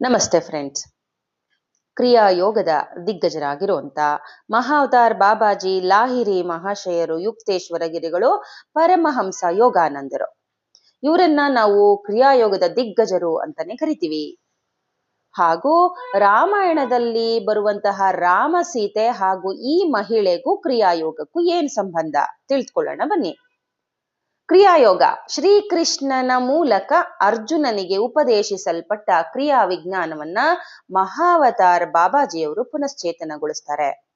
ನಮಸ್ತೆ ಫ್ರೆಂಡ್ಸ್ ಕ್ರಿಯಾ ಯೋಗದ ದಿಗ್ಗಜರಾಗಿರುವಂತ ಮಹಾವತಾರ್ ಬಾಬಾಜಿ ಲಾಹಿರಿ ಮಹಾಶಯರು ಯುಕ್ತೇಶ್ವರಗಿರಿಗಳು ಪರಮಹಂಸ ಯೋಗಾನಂದರು. ಇವರನ್ನ ನಾವು ಕ್ರಿಯಾಯೋಗದ ದಿಗ್ಗಜರು ಅಂತಾನೆ ಕರಿತೀವಿ. ಹಾಗೂ ರಾಮಾಯಣದಲ್ಲಿ ಬರುವಂತಹ ರಾಮ ಸೀತೆ ಹಾಗೂ ಈ ಮಹಿಳೆಗೂ ಕ್ರಿಯಾಯೋಗಕ್ಕೂ ಏನ್ ಸಂಬಂಧ? ತಿಳ್ಕೊಳ್ಳೋಣ ಬನ್ನಿ. ಕ್ರಿಯಾಯೋಗ. ಶ್ರೀಕೃಷ್ಣನ ಮೂಲಕ ಅರ್ಜುನನಿಗೆ ಉಪದೇಶಿಸಲ್ಪಟ್ಟ ಕ್ರಿಯಾ ವಿಜ್ಞಾನವನ್ನ ಮಹಾವತಾರ್ ಬಾಬಾಜಿಯವರು ಪುನಶ್ಚೇತನಗೊಳಿಸ್ತಾರೆ.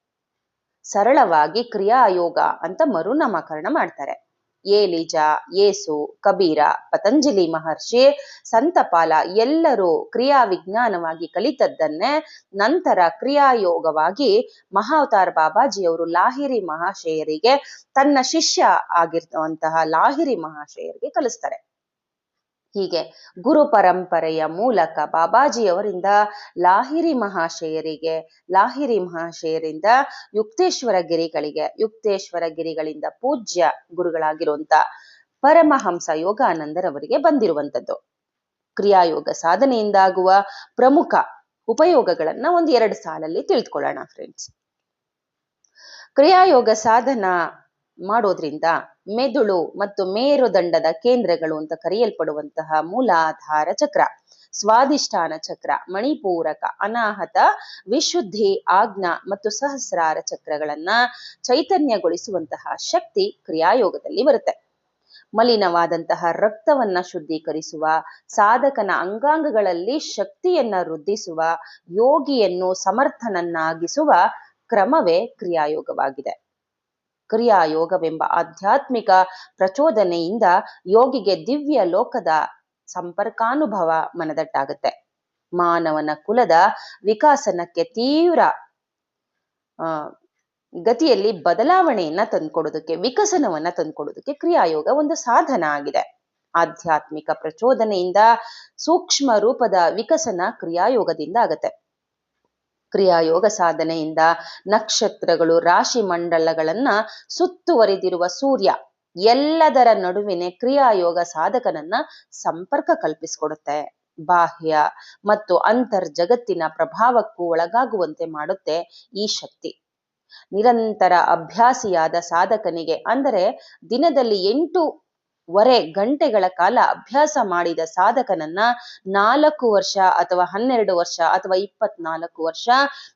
ಸರಳವಾಗಿ ಕ್ರಿಯಾಯೋಗ ಅಂತ ಮರುನಾಮಕರಣ ಮಾಡ್ತಾರೆ. ಏಲಿಜ ಯೇಸು ಕಬೀರ, ಪತಂಜಲಿ ಮಹರ್ಷಿ, ಸಂತಪಾಲ ಎಲ್ಲರೂ ಕ್ರಿಯಾ ವಿಜ್ಞಾನವಾಗಿ ಕಲಿತದ್ದನ್ನೇ ನಂತರ ಕ್ರಿಯಾಯೋಗವಾಗಿ ಮಹಾವತಾರ್ ಬಾಬಾಜಿಯವರು ಲಾಹಿರಿ ಮಹಾಶಯರಿಗೆ ತನ್ನ ಶಿಷ್ಯ ಆಗಿರುವಂತಹ ಲಾಹಿರಿ ಮಹಾಶಯರಿಗೆ ಕಲಿಸ್ತಾರೆ. ಹೀಗೆ ಗುರು ಪರಂಪರೆಯ ಮೂಲಕ ಬಾಬಾಜಿಯವರಿಂದ ಲಾಹಿರಿ ಮಹಾಶಯರಿಗೆ, ಲಾಹಿರಿ ಮಹಾಶಯರಿಂದ ಯುಕ್ತೇಶ್ವರ ಗಿರಿಗಳಿಗೆ, ಯುಕ್ತೇಶ್ವರ ಗಿರಿಗಳಿಂದ ಪೂಜ್ಯ ಗುರುಗಳಾಗಿರುವಂತ ಪರಮಹಂಸ ಯೋಗಾನಂದರವರಿಗೆ ಬಂದಿರುವಂಥದ್ದು ಕ್ರಿಯಾಯೋಗ ಸಾಧನೆಯಿಂದಾಗುವ ಪ್ರಮುಖ ಉಪಯೋಗಗಳನ್ನ ಒಂದು ಎರಡು ಸಾಲಲ್ಲಿ ತಿಳಿದುಕೊಳ್ಳೋಣ ಫ್ರೆಂಡ್ಸ್ ಕ್ರಿಯಾಯೋಗ ಸಾಧನ ಮಾಡೋದ್ರಿಂದ ಮೆದುಳು ಮತ್ತು ಮೇರುದಂಡದ ಕೇಂದ್ರಗಳು ಅಂತ ಕರೆಯಲ್ಪಡುವಂತಹ ಮೂಲಾಧಾರ ಚಕ್ರ ಸ್ವಾದಿಷ್ಠಾನ ಚಕ್ರ, ಮಣಿಪೂರಕ, ಅನಾಹತ, ವಿಶುದ್ಧಿ, ಆಜ್ಞಾ ಮತ್ತು ಸಹಸ್ರಾರ ಚಕ್ರಗಳನ್ನ ಚೈತನ್ಯಗೊಳಿಸುವಂತಹ ಶಕ್ತಿ ಕ್ರಿಯಾಯೋಗದಲ್ಲಿ ಬರುತ್ತೆ. ಮಲಿನವಾದಂತಹ ರಕ್ತವನ್ನ ಶುದ್ಧೀಕರಿಸುವ, ಸಾಧಕನ ಅಂಗಾಂಗಗಳಲ್ಲಿ ಶಕ್ತಿಯನ್ನ ವೃದ್ಧಿಸುವ, ಯೋಗಿಯನ್ನು ಸಮರ್ಥನನ್ನಾಗಿಸುವ ಕ್ರಮವೇ ಕ್ರಿಯಾಯೋಗವಾಗಿದೆ. ಕ್ರಿಯಾಯೋಗವೆಂಬ ಆಧ್ಯಾತ್ಮಿಕ ಪ್ರಚೋದನೆಯಿಂದ ಯೋಗಿಗೆ ದಿವ್ಯ ಲೋಕದ ಸಂಪರ್ಕಾನುಭವ ಮನದಟ್ಟಾಗುತ್ತೆ. ಮಾನವನ ಕುಲದ ವಿಕಾಸನಕ್ಕೆ ತೀವ್ರ ಗತಿಯಲ್ಲಿ ಬದಲಾವಣೆಯನ್ನ ತಂದ್ಕೊಡೋದಕ್ಕೆ, ವಿಕಸನವನ್ನ ತಂದ್ಕೊಡೋದಕ್ಕೆ ಕ್ರಿಯಾಯೋಗ ಒಂದು ಸಾಧನ ಆಗಿದೆ. ಆಧ್ಯಾತ್ಮಿಕ ಪ್ರಚೋದನೆಯಿಂದ ಸೂಕ್ಷ್ಮ ರೂಪದ ವಿಕಸನ ಕ್ರಿಯಾಯೋಗದಿಂದ ಆಗತ್ತೆ. ಕ್ರಿಯಾಯೋಗ ಸಾಧನೆಯಿಂದ ನಕ್ಷತ್ರಗಳು, ರಾಶಿ ಮಂಡಲಗಳನ್ನ ಸುತ್ತುವರಿದಿರುವ ಸೂರ್ಯ ಎಲ್ಲದರ ನಡುವಿನ ಕ್ರಿಯಾಯೋಗ ಸಾಧಕನನ್ನ ಸಂಪರ್ಕ ಕಲ್ಪಿಸಿಕೊಡುತ್ತೆ. ಬಾಹ್ಯ ಮತ್ತು ಅಂತರ್ ಜಗತ್ತಿನ ಪ್ರಭಾವಕ್ಕೂ ಒಳಗಾಗುವಂತೆ ಮಾಡುತ್ತೆ ಈ ಶಕ್ತಿ. ನಿರಂತರ ಅಭ್ಯಾಸಿಯಾದ ಸಾಧಕನಿಗೆ ಅಂದರೆ ದಿನದಲ್ಲಿ ಎಂಟು ವರೆ ಗಂಟೆಗಳ ಕಾಲ ಅಭ್ಯಾಸ ಮಾಡಿದ ಸಾಧಕನನ್ನ ನಾಲ್ಕು ವರ್ಷ ಅಥವಾ ಹನ್ನೆರಡು ವರ್ಷ ಅಥವಾ ಇಪ್ಪತ್ನಾಲ್ಕು ವರ್ಷ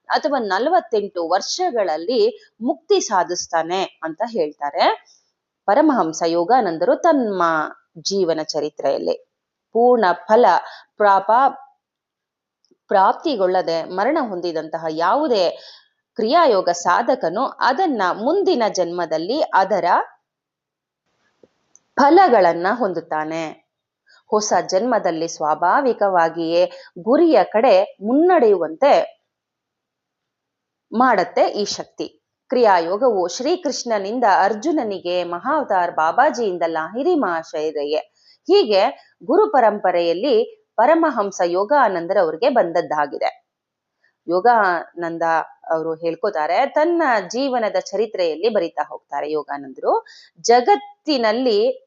ಅಥವಾ ನಲವತ್ತೆಂಟು ವರ್ಷಗಳಲ್ಲಿ ಮುಕ್ತಿ ಸಾಧಿಸ್ತಾನೆ ಅಂತ ಹೇಳ್ತಾರೆ. ಪರಮಹಂಸ ಯೋಗಾನಂದರು ತಮ್ಮ ಜೀವನ ಚರಿತ್ರೆಯಲ್ಲಿ. ಪೂರ್ಣ ಫಲ ಪ್ರಾಪ ಪ್ರಾಪ್ತಿಗೊಳ್ಳದೆ ಮರಣ ಹೊಂದಿದಂತಹ ಯಾವುದೇ ಕ್ರಿಯಾಯೋಗ ಸಾಧಕನು ಅದನ್ನ ಮುಂದಿನ ಜನ್ಮದಲ್ಲಿ ಅದರ ಫಲಗಳನ್ನ ಹೊಂದುತ್ತಾನೆ. ಹೊಸ ಜನ್ಮದಲ್ಲಿ ಸ್ವಾಭಾವಿಕವಾಗಿಯೇ ಗುರಿಯ ಕಡೆ ಮುನ್ನಡೆಯುವಂತೆ ಮಾಡತ್ತೆ ಈ ಶಕ್ತಿ. ಕ್ರಿಯಾಯೋಗವು ಶ್ರೀಕೃಷ್ಣನಿಂದ ಅರ್ಜುನನಿಗೆ ಮಹಾವತಾರ್ ಬಾಬಾಜಿಯಿಂದ ಲಾಹಿರಿ ಮಹಾಶೈರಯ್ಯೆ ಹೀಗೆ ಗುರು ಪರಂಪರೆಯಲ್ಲಿ ಪರಮಹಂಸ ಯೋಗಾನಂದರವರಿಗೆ ಬಂದದ್ದಾಗಿದೆ. ಯೋಗಾನಂದ ಅವರು ಹೇಳ್ಕೋತಾರೆ, ತನ್ನ ಜೀವನದ ಚರಿತ್ರೆಯಲ್ಲಿ ಬರಿತಾ ಹೋಗ್ತಾರೆ ಯೋಗಾನಂದರು. ಜಗತ್ತಿನಲ್ಲಿ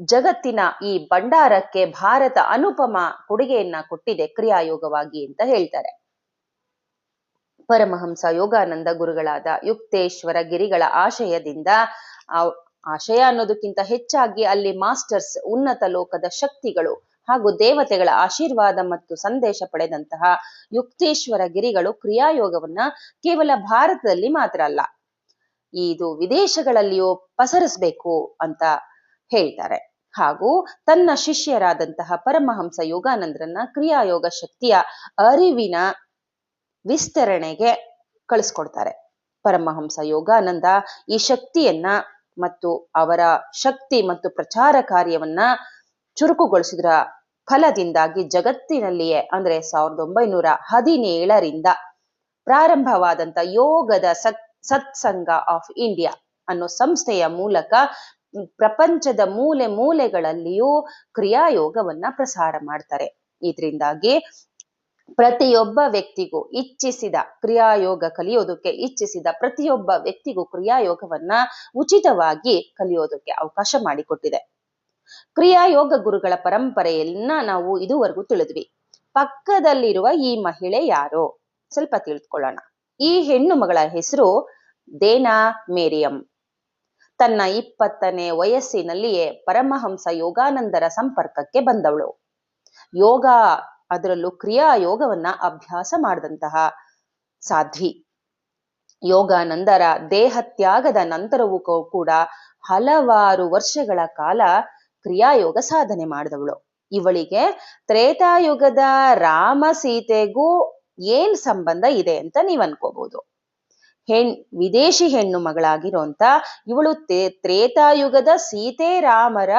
ಜಗತ್ತಿನ ಈ ಭಂಡಾರಕ್ಕೆ ಭಾರತ ಅನುಪಮ ಕೊಡುಗೆಯನ್ನ ಕೊಟ್ಟಿದೆ ಕ್ರಿಯಾಯೋಗವಾಗಿ ಅಂತ ಹೇಳ್ತಾರೆ. ಪರಮಹಂಸ ಯೋಗಾನಂದ ಗುರುಗಳಾದ ಯುಕ್ತೇಶ್ವರ ಗಿರಿಗಳ ಆಶಯದಿಂದ ಆಶಯ ಅನ್ನೋದಕ್ಕಿಂತ ಹೆಚ್ಚಾಗಿ ಅಲ್ಲಿ ಮಾಸ್ಟರ್ಸ್ ಉನ್ನತ ಲೋಕದ ಶಕ್ತಿಗಳು ಹಾಗೂ ದೇವತೆಗಳ ಆಶೀರ್ವಾದ ಮತ್ತು ಸಂದೇಶ ಪಡೆದಂತಹ ಯುಕ್ತೇಶ್ವರ ಗಿರಿಗಳು ಕ್ರಿಯಾಯೋಗವನ್ನ ಕೇವಲ ಭಾರತದಲ್ಲಿ ಮಾತ್ರ ಅಲ್ಲ, ಇದು ವಿದೇಶಗಳಲ್ಲಿಯೂ ಪಸರಿಸ್ಬೇಕು ಅಂತ ಹೇಳ್ತಾರೆ. ಹಾಗೂ ತನ್ನ ಶಿಷ್ಯರಾದಂತಹ ಪರಮಹಂಸ ಯೋಗಾನಂದರನ್ನ ಕ್ರಿಯಾಯೋಗ ಶಕ್ತಿಯ ಅರಿವಿನ ವಿಸ್ತರಣೆಗೆ ಕಳಿಸ್ಕೊಡ್ತಾರೆ. ಪರಮಹಂಸ ಯೋಗಾನಂದ ಈ ಶಕ್ತಿಯನ್ನ ಮತ್ತು ಅವರ ಶಕ್ತಿ ಮತ್ತು ಪ್ರಚಾರ ಕಾರ್ಯವನ್ನ ಚುರುಕುಗೊಳಿಸಿದ್ರ ಫಲದಿಂದಾಗಿ ಜಗತ್ತಿನಲ್ಲಿಯೇ, ಅಂದ್ರೆ ಸಾವಿರದ ಒಂಬೈನೂರ ಹದಿನೇಳರಿಂದ ಪ್ರಾರಂಭವಾದಂತ ಯೋಗದ ಸತ್, ಸತ್ಸಂಗ ಆಫ್ ಇಂಡಿಯಾ ಅನ್ನೋ ಸಂಸ್ಥೆಯ ಮೂಲಕ ಪ್ರಪಂಚದ ಮೂಲೆ ಮೂಲೆಗಳಲ್ಲಿಯೂ ಕ್ರಿಯಾಯೋಗವನ್ನ ಪ್ರಸಾರ ಮಾಡ್ತಾರೆ. ಇದರಿಂದಾಗಿ ಪ್ರತಿಯೊಬ್ಬ ವ್ಯಕ್ತಿಗೂ ಇಚ್ಛಿಸಿದ ಕ್ರಿಯಾಯೋಗ ಕಲಿಯೋದಕ್ಕೆ ಇಚ್ಛಿಸಿದ ಪ್ರತಿಯೊಬ್ಬ ವ್ಯಕ್ತಿಗೂ ಕ್ರಿಯಾಯೋಗವನ್ನ ಉಚಿತವಾಗಿ ಕಲಿಯೋದಕ್ಕೆ ಅವಕಾಶ ಮಾಡಿಕೊಟ್ಟಿದೆ. ಕ್ರಿಯಾಯೋಗ ಗುರುಗಳ ಪರಂಪರೆಯನ್ನ ನಾವು ಇದುವರೆಗೂ ತಿಳಿದ್ವಿ. ಪಕ್ಕದಲ್ಲಿರುವ ಈ ಮಹಿಳೆ ಯಾರು? ಸ್ವಲ್ಪ ತಿಳಿದುಕೊಳ್ಳೋಣ ಈ ಹೆಣ್ಣು ಮಗಳ ಹೆಸರು ದೇನಾ ಮೇರಿಯಂ. ತನ್ನ ಇಪ್ಪತ್ತನೇ ವಯಸ್ಸಿನಲ್ಲಿಯೇ ಪರಮಹಂಸ ಯೋಗಾನಂದರ ಸಂಪರ್ಕಕ್ಕೆ ಬಂದವಳು. ಯೋಗ ಅದರಲ್ಲೂ ಕ್ರಿಯಾ ಯೋಗವನ್ನ ಅಭ್ಯಾಸ ಮಾಡಿದಂತಹ ಸಾಧ್ವಿ. ಯೋಗಾನಂದರ ದೇಹತ್ಯಾಗದ ನಂತರವೂ ಕೂಡ ಹಲವಾರು ವರ್ಷಗಳ ಕಾಲ ಕ್ರಿಯಾಯೋಗ ಸಾಧನೆ ಮಾಡಿದವಳು. ಇವಳಿಗೆ ತ್ರೇತಾಯುಗದ ರಾಮ ಸೀತೆಗೂ ಏನ್ ಸಂಬಂಧ ಇದೆ ಅಂತ ನೀವ್ ಅನ್ಕೋಬಹುದು ಹೆಣ್, ವಿದೇಶಿ ಹೆಣ್ಣು ಮಗಳಾಗಿರೋಂತ ಇವಳು ತೇ- ತ್ರೇತಾಯುಗದ ಸೀತೆ ರಾಮರ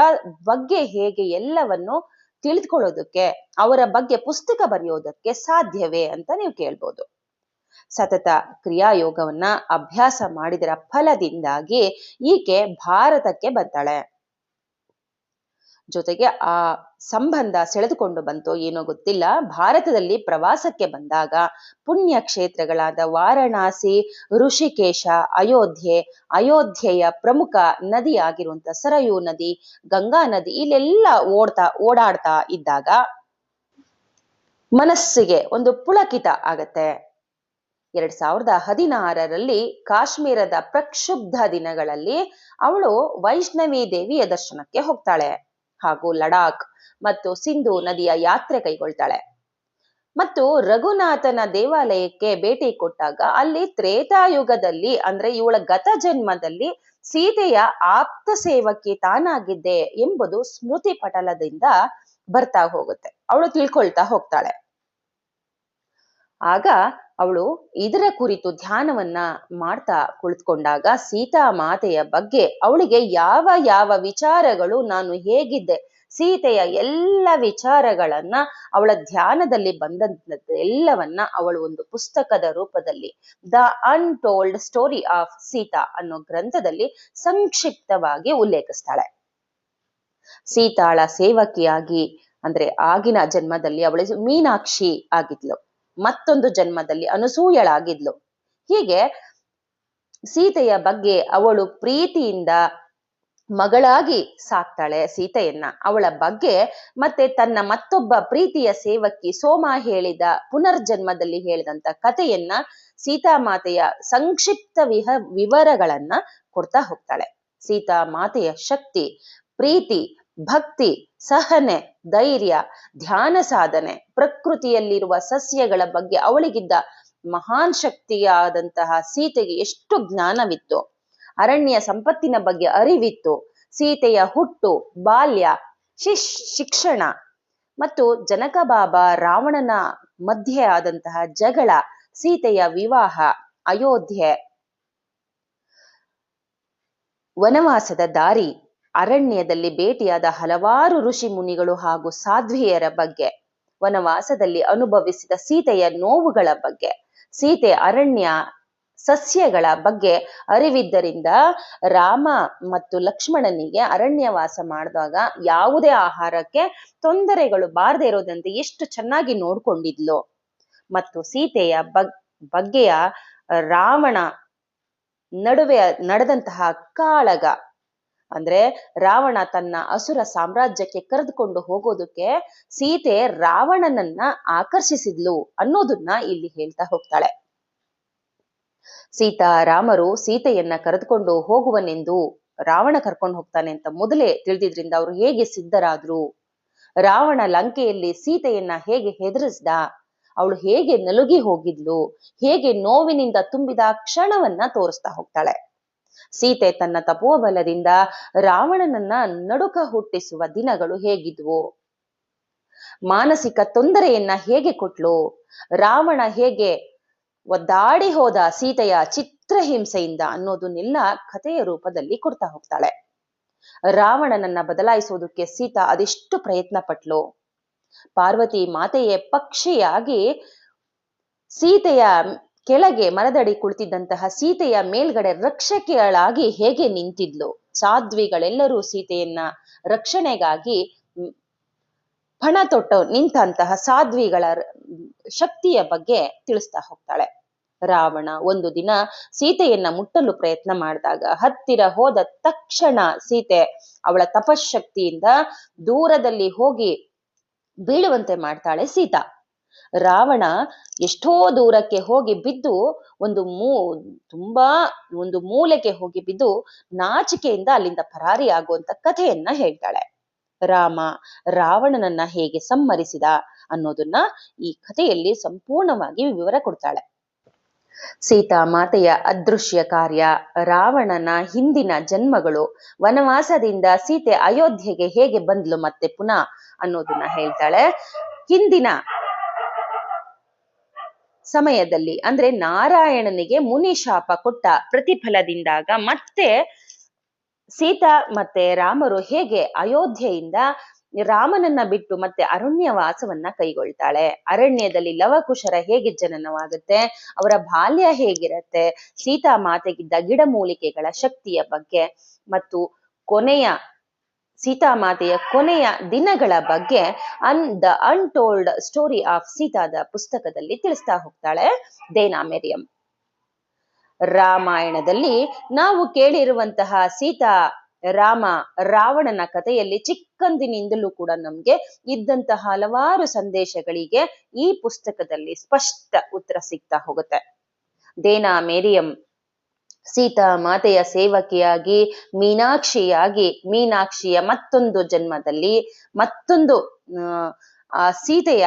ಬಗ್ಗೆ ಹೇಗೆ ಎಲ್ಲವನ್ನು ತಿಳಿದುಕೊಳ್ಳೋದಕ್ಕೆ, ಅವರ ಬಗ್ಗೆ ಪುಸ್ತಕ ಬರೆಯೋದಕ್ಕೆ ಸಾಧ್ಯವೇ ಅಂತ ನೀವು ಕೇಳ್ಬೋದು. ಸತತ ಕ್ರಿಯಾಯೋಗವನ್ನ ಅಭ್ಯಾಸ ಮಾಡಿದರ ಫಲದಿಂದಾಗಿ ಈಕೆ ಭಾರತಕ್ಕೆ ಬರ್ತಾಳೆ ಜೊತೆಗೆ ಆ ಸಂಬಂಧ ಸೆಳೆದುಕೊಂಡು ಬಂತೋ ಏನೋ ಗೊತ್ತಿಲ್ಲ, ಭಾರತದಲ್ಲಿ ಪ್ರವಾಸಕ್ಕೆ ಬಂದಾಗ ಪುಣ್ಯ ಕ್ಷೇತ್ರಗಳಾದ ವಾರಣಾಸಿ, ಋಷಿಕೇಶ, ಅಯೋಧ್ಯೆ, ಅಯೋಧ್ಯೆಯ ಪ್ರಮುಖ ನದಿಯಾಗಿರುವಂತ ಸರಯೂ ನದಿ, ಗಂಗಾ ನದಿ ಇಲ್ಲೆಲ್ಲ ಓಡ್ತಾ, ಓಡಾಡ್ತಾ ಇದ್ದಾಗ ಮನಸ್ಸಿಗೆ ಒಂದು ಪುಳಕಿತ ಆಗತ್ತೆ. ಎರಡ್ ಸಾವಿರದ ಹದಿನಾರರಲ್ಲಿ ಕಾಶ್ಮೀರದ ಪ್ರಕ್ಷುಬ್ಧ ದಿನಗಳಲ್ಲಿ ಅವಳು ವೈಷ್ಣವಿ ದೇವಿಯ ದರ್ಶನಕ್ಕೆ ಹೋಗ್ತಾಳೆ. ಹಾಗೂ ಲಡಾಖ್ ಮತ್ತು ಸಿಂಧು ನದಿಯ ಯಾತ್ರೆ ಕೈಗೊಳ್ತಾಳೆ. ಮತ್ತು ರಘುನಾಥನ ದೇವಾಲಯಕ್ಕೆ ಭೇಟಿ ಕೊಟ್ಟಾಗ ಅಲ್ಲಿ ತ್ರೇತಾಯುಗದಲ್ಲಿ, ಅಂದ್ರೆ ಇವಳ ಗತ ಜನ್ಮದಲ್ಲಿ ಸೀತೆಯ ಆಪ್ತ ಸೇವಕಿ ತಾನಾಗಿದ್ದೆ ಎಂಬುದು ಸ್ಮೃತಿ ಪಟಲದಿಂದ ಬರ್ತಾ ಹೋಗುತ್ತೆ. ಅವಳು ತಿಳ್ಕೊಳ್ತಾ ಹೋಗ್ತಾಳೆ. ಆಗ ಅವಳು ಇದರ ಕುರಿತು ಧ್ಯಾನವನ್ನ ಮಾಡ್ತಾ ಕುಳಿತುಕೊಂಡಾಗ ಸೀತಾ ಮಾತೆಯ ಬಗ್ಗೆ ಅವಳಿಗೆ ಯಾವ ಯಾವ ವಿಚಾರಗಳು, ನಾನು ಹೇಗಿದ್ದೆ, ಸೀತೆಯ ಎಲ್ಲ ವಿಚಾರಗಳನ್ನ ಅವಳ ಧ್ಯಾನದಲ್ಲಿ ಬಂದಂಥದ್ದು ಎಲ್ಲವನ್ನ ಅವಳು ಒಂದು ಪುಸ್ತಕದ ರೂಪದಲ್ಲಿ, the untold story of Sita ಅನ್ನೋ ಗ್ರಂಥದಲ್ಲಿ ಸಂಕ್ಷಿಪ್ತವಾಗಿ ಉಲ್ಲೇಖಿಸ್ತಾಳೆ. ಸೀತಾಳ ಸೇವಕಿಯಾಗಿ, ಅಂದ್ರೆ ಆಗಿನ ಜನ್ಮದಲ್ಲಿ ಅವಳು ಮೀನಾಕ್ಷಿ ಆಗಿದ್ಲು. ಮತ್ತೊಂದು ಜನ್ಮದಲ್ಲಿ ಅನಸೂಯಳಾಗಿದ್ಲು. ಹೀಗೆ ಸೀತೆಯ ಬಗ್ಗೆ ಅವಳು ಪ್ರೀತಿಯಿಂದ ಮಗಳಾಗಿ ಸಾಕ್ತಾಳೆ ಸೀತೆಯನ್ನ. ಅವಳ ಬಗ್ಗೆ ಮತ್ತೆ ತನ್ನ ಮತ್ತೊಬ್ಬ ಪ್ರೀತಿಯ ಸೇವಕಿ ಸೋಮ ಹೇಳಿದ ಪುನರ್ಜನ್ಮದಲ್ಲಿ ಹೇಳಿದಂತ ಕಥೆಯನ್ನ ಸೀತಾಮಾತೆಯ ಸಂಕ್ಷಿಪ್ತ ವಿಹ, ವಿವರಗಳನ್ನ ಕೊಡ್ತಾ ಹೋಗ್ತಾಳೆ. ಸೀತಾ ಮಾತೆಯ ಶಕ್ತಿ, ಪ್ರೀತಿ ಭಕ್ತಿ, ಸಹನೆ, ಧೈರ್ಯ, ಧ್ಯಾನ ಸಾಧನೆ, ಪ್ರಕೃತಿಯಲ್ಲಿರುವ ಸಸ್ಯಗಳ ಬಗ್ಗೆ ಅವಳಿಗಿದ್ದ ಮಹಾನ್ ಶಕ್ತಿಯಾದಂತಹ ಸೀತೆಗೆ ಎಷ್ಟು ಜ್ಞಾನವಿತ್ತು. ಅರಣ್ಯ ಸಂಪತ್ತಿನ ಬಗ್ಗೆ ಅರಿವಿತ್ತು. ಸೀತೆಯ ಹುಟ್ಟು, ಬಾಲ್ಯ, ಶಿಶ್, ಶಿಕ್ಷಣ ಮತ್ತು ಜನಕ ಬಾಬಾ ರಾವಣನ ಮಧ್ಯೆ ಆದಂತಹ ಜಗಳ, ಸೀತೆಯ ವಿವಾಹ, ಅಯೋಧ್ಯೆ, ವನವಾಸದ ದಾರಿ. ಅರಣ್ಯದಲ್ಲಿ ಭೇಟಿಯಾದ ಹಲವಾರು ಋಷಿ ಮುನಿಗಳು ಹಾಗೂ ಸಾಧ್ವಿಯರ ಬಗ್ಗೆ. ವನವಾಸದಲ್ಲಿ ಅನುಭವಿಸಿದ ಸೀತೆಯ ನೋವುಗಳ ಬಗ್ಗೆ. ಸೀತೆ ಅರಣ್ಯ ಸಸ್ಯಗಳ ಬಗ್ಗೆ ಅರಿವಿದ್ದರಿಂದ ರಾಮ ಮತ್ತು ಲಕ್ಷ್ಮಣನಿಗೆ ಅರಣ್ಯವಾಸ ಮಾಡಿದಾಗ ಯಾವುದೇ ಆಹಾರಕ್ಕೆ ತೊಂದರೆಗಳು ಬಾರದೇ ಇರೋದಂತೆ ಎಷ್ಟು ಚೆನ್ನಾಗಿ ನೋಡ್ಕೊಂಡಿದ್ಲು. ಮತ್ತು ಸೀತೆಯ ಬಗ್, ಬಗ್ಗೆಯ ರಾವಣ ನಡುವೆ ನಡೆದಂತಹ ಕಾಳಗ ಅಂದ್ರೆ ರಾವಣ ತನ್ನ ಅಸುರ ಸಾಮ್ರಾಜ್ಯಕ್ಕೆ ಕರೆದುಕೊಂಡು ಹೋಗೋದಕ್ಕೆ ಸೀತೆ ರಾವಣನನ್ನ ಆಕರ್ಷಿಸಿದ್ಲು ಅನ್ನೋದನ್ನ ಇಲ್ಲಿ ಹೇಳ್ತಾ ಹೋಗ್ತಾಳೆ. ಸೀತಾ ರಾಮರು ಸೀತೆಯನ್ನ ಕರೆದುಕೊಂಡು ಹೋಗುವನೆಂದು ರಾವಣ ಕರ್ಕೊಂಡು ಹೋಗ್ತಾನೆ ಅಂತ ಮೊದಲೇ ತಿಳಿದಿದ್ರಿಂದ ಅವರು ಹೇಗೆ ಸಿದ್ಧರಾದ್ರು? ರಾವಣ ಲಂಕೆಯಲ್ಲಿ ಸೀತೆಯನ್ನ ಹೇಗೆ ಹೆದರಿಸ್ದ? ಅವಳು ಹೇಗೆ ನಲುಗಿ ಹೋಗಿದ್ಲು? ಹೇಗೆ ನೋವಿನಿಂದ ತುಂಬಿದ ಕ್ಷಣವನ್ನ ತೋರಿಸ್ತಾ ಹೋಗ್ತಾಳೆ. ಸೀತೆ ತನ್ನ ತಪೋಬಲದಿಂದ ರಾವಣನನ್ನ ನಡುಕ ಹುಟ್ಟಿಸುವ ದಿನಗಳು ಹೇಗಿದ್ವು? ಮಾನಸಿಕ ತೊಂದರೆಯನ್ನ ಹೇಗೆ ಕೊಟ್ಲು? ರಾವಣ ಹೇಗೆ ಒದ್ದಾಡಿ ಹೋದ ಸೀತೆಯ ಚಿತ್ರಹಿಂಸೆಯಿಂದ ಅನ್ನೋದನ್ನೆಲ್ಲ ಕಥೆಯ ರೂಪದಲ್ಲಿ ಕೊಡ್ತಾ ಹೋಗ್ತಾಳೆ. ರಾವಣನನ್ನ ಬದಲಾಯಿಸೋದಕ್ಕೆ ಸೀತಾ ಅದೆಷ್ಟು ಪ್ರಯತ್ನ ಪಟ್ಲು? ಪಾರ್ವತಿ ಮಾತೆಯೇ ಪಕ್ಷಿಯಾಗಿ ಸೀತೆಯ ಕೆಳಗೆ ಮರದಡಿ ಕುಳಿತಿದ್ದಂತಹ ಸೀತೆಯ ಮೇಲ್ಗಡೆ ರಕ್ಷಕೆಯಳಾಗಿ ಹೇಗೆ ನಿಂತಿದ್ಲು? ಸಾಧ್ವಿಗಳೆಲ್ಲರೂ ಸೀತೆಯನ್ನ ರಕ್ಷಣೆಗಾಗಿ ಪಣ ತೊಟ್ಟು ನಿಂತಹ ಸಾಧ್ವಿಗಳ ಶಕ್ತಿಯ ಬಗ್ಗೆ ತಿಳಿಸ್ತಾ ಹೋಗ್ತಾಳೆ. ರಾವಣ ಒಂದು ದಿನ ಸೀತೆಯನ್ನ ಮುಟ್ಟಲು ಪ್ರಯತ್ನ ಮಾಡಿದಾಗ ಹತ್ತಿರ ಹೋದ ತಕ್ಷಣ ಸೀತೆ ಅವಳ ತಪಶಕ್ತಿಯಿಂದ ದೂರದಲ್ಲಿ ಹೋಗಿ ಬೀಳುವಂತೆ ಮಾಡ್ತಾಳೆ ಸೀತಾ. ರಾವಣ ಎಷ್ಟೋ ದೂರಕ್ಕೆ ಹೋಗಿ ಬಿದ್ದು ಒಂದು ಮೂ, ತುಂಬಾ ಒಂದು ಮೂಲೆಗೆ ಹೋಗಿ ಬಿದ್ದು ನಾಚಿಕೆಯಿಂದ ಅಲ್ಲಿಂದ ಪರಾರಿ ಆಗುವಂತ ಕಥೆಯನ್ನ ಹೇಳ್ತಾಳೆ. ರಾಮ, ರಾವಣನನ್ನ ಹೇಗೆ ಸಂಹರಿಸಿದ ಅನ್ನೋದನ್ನ ಈ ಕಥೆಯಲ್ಲಿ ಸಂಪೂರ್ಣವಾಗಿ ವಿವರ ಕೊಡ್ತಾಳೆ. ಸೀತಾ ಮಾತೆಯ ಅದೃಶ್ಯ ಕಾರ್ಯ, ರಾವಣನ ಹಿಂದಿನ ಜನ್ಮಗಳು, ವನವಾಸದಿಂದ ಸೀತೆ ಅಯೋಧ್ಯೆಗೆ ಹೇಗೆ ಬಂದ್ಲು ಮತ್ತೆ ಪುನಃ ಅನ್ನೋದನ್ನ ಹೇಳ್ತಾಳೆ. ಹಿಂದಿನ ಸಮಯದಲ್ಲಿ, ಅಂದ್ರೆ ನಾರಾಯಣನಿಗೆ ಮುನಿ ಶಾಪ ಕೊಟ್ಟ ಪ್ರತಿಫಲದಿಂದಾಗ ಮತ್ತೆ ಸೀತಾ ಮತ್ತೆ ರಾಮರು ಹೇಗೆ ಅಯೋಧ್ಯೆಯಿಂದ ರಾಮನನ್ನ ಬಿಟ್ಟು ಮತ್ತೆ ಅರಣ್ಯವಾಸವನ್ನ ಕೈಗೊಳ್ತಾಳೆ? ಅರಣ್ಯದಲ್ಲಿ ಲವಕುಶರ ಹೇಗೆ ಜನನವಾಗುತ್ತೆ? ಅವರ ಬಾಲ್ಯ ಹೇಗಿರತ್ತೆ? ಸೀತಾ ಮಾತೆಗಿದ್ದ ಗಿಡಮೂಲಿಕೆಗಳ ಶಕ್ತಿಯ ಬಗ್ಗೆ, ಮತ್ತು ಕೊನೆಯ ಸೀತಾಮಾತೆಯ ಕೊನೆಯ ದಿನಗಳ ಬಗ್ಗೆ on the untold story of ಸೀತಾದ ಪುಸ್ತಕದಲ್ಲಿ ತಿಳಿಸ್ತಾ ಹೋಗ್ತಾಳೆ. ದೇನಾ ಮೆರಿಯಂ. ರಾಮಾಯಣದಲ್ಲಿ ನಾವು ಕೇಳಿರುವಂತಹ ಸೀತಾ, ರಾಮ, ರಾವಣನ ಕಥೆಯಲ್ಲಿ ಚಿಕ್ಕಂದಿನಿಂದಲೂ ಕೂಡ ನಮ್ಗೆ ಇದ್ದಂತಹ ಹಲವಾರು ಸಂದೇಶಗಳಿಗೆ ಈ ಪುಸ್ತಕದಲ್ಲಿ ಸ್ಪಷ್ಟ ಉತ್ತರ ಸಿಗ್ತಾ ಹೋಗುತ್ತೆ. ದೇನಾ ಮೇರಿಯಂ ಸೀತಾ ಮಾತೆಯ ಸೇವಕಿಯಾಗಿ, ಮೀನಾಕ್ಷಿಯಾಗಿ, ಮೀನಾಕ್ಷಿಯ ಮತ್ತೊಂದು ಜನ್ಮದಲ್ಲಿ ಮತ್ತೊಂದು, ಆ ಸೀತೆಯ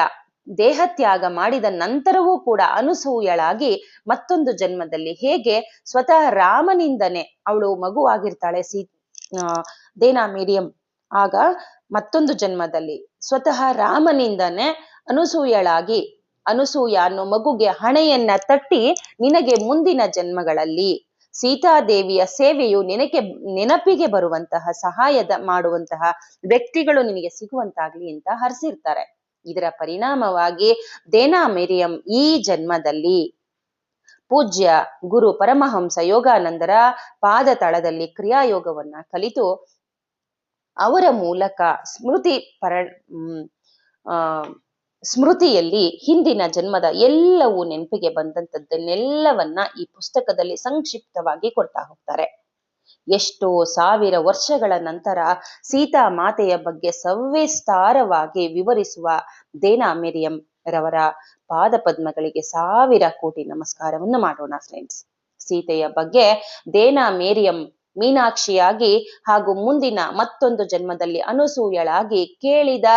ದೇಹತ್ಯಾಗ ಮಾಡಿದ ನಂತರವೂ ಕೂಡ ಅನುಸೂಯಳಾಗಿ ಮತ್ತೊಂದು ಜನ್ಮದಲ್ಲಿ ಹೇಗೆ ಸ್ವತಃ ರಾಮನಿಂದನೇ ಅವಳು ಮಗುವಾಗಿರ್ತಾಳೆ ಸೀ ದೇನಾ ಮೀಡಿಯಂ ಆಗ ಮತ್ತೊಂದು ಜನ್ಮದಲ್ಲಿ ಸ್ವತಃ ರಾಮನಿಂದನೇ ಅನುಸೂಯಳಾಗಿ, ಅನುಸೂಯ ಅನ್ನೋ ಮಗುಗೆ ಹಣೆಯನ್ನ ತಟ್ಟಿ ನಿನಗೆ ಮುಂದಿನ ಜನ್ಮಗಳಲ್ಲಿ ಸೀತಾದೇವಿಯ ಸೇವೆಯು ನಿನಗೆ ನೆನಪಿಗೆ ಬರುವಂತಹ, ಸಹಾಯದ ಮಾಡುವಂತಹ ವ್ಯಕ್ತಿಗಳು ನಿನಗೆ ಸಿಗುವಂತಾಗ್ಲಿ ಅಂತ ಹರಿಸಿರ್ತಾರೆ. ಇದರ ಪರಿಣಾಮವಾಗಿ ದೇನಾ ಮೇರಿಯಂ ಈ ಜನ್ಮದಲ್ಲಿ ಪೂಜ್ಯ ಗುರು ಪರಮಹಂಸ ಯೋಗಾನಂದರ ಪಾದ ತಳದಲ್ಲಿ ಕ್ರಿಯಾಯೋಗವನ್ನ ಕಲಿತು ಅವರ ಮೂಲಕ ಸ್ಮೃತಿ ಪರ ಆ ಸ್ಮೃತಿಯಲ್ಲಿ ಹಿಂದಿನ ಜನ್ಮದ ಎಲ್ಲವೂ ನೆನಪಿಗೆ ಬಂದಂತದ್ದನ್ನೆಲ್ಲವನ್ನ ಈ ಪುಸ್ತಕದಲ್ಲಿ ಸಂಕ್ಷಿಪ್ತವಾಗಿ ಕೊಡ್ತಾ ಹೋಗ್ತಾರೆ. ಎಷ್ಟೋ ಸಾವಿರ ವರ್ಷಗಳ ನಂತರ ಸೀತಾ ಮಾತೆಯ ಬಗ್ಗೆ ಸವಿಸ್ತಾರವಾಗಿ ವಿವರಿಸುವ ದೇನಾ ಮೇರಿಯಂ ರವರ ಪಾದ ಪದ್ಮಗಳಿಗೆ ಸಾವಿರ ಕೋಟಿ ನಮಸ್ಕಾರವನ್ನು ಮಾಡೋಣ ಫ್ರೆಂಡ್ಸ್ ಸೀತೆಯ ಬಗ್ಗೆ ದೇನಾ ಮೇರಿಯಂ ಮೀನಾಕ್ಷಿಯಾಗಿ ಹಾಗೂ ಮುಂದಿನ ಮತ್ತೊಂದು ಜನ್ಮದಲ್ಲಿ ಅನುಸೂಯಳಾಗಿ ಕೇಳಿದ,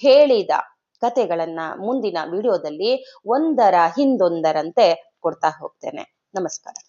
ಹೇಳಿದ ಕತೆಗಳನ್ನ ಮುಂದಿನ ವಿಡಿಯೋದಲ್ಲಿ ಒಂದರ ಹಿಂದೊಂದರಂತೆ ಕೊಡ್ತಾ ಹೋಗ್ತೇನೆ. ನಮಸ್ಕಾರ.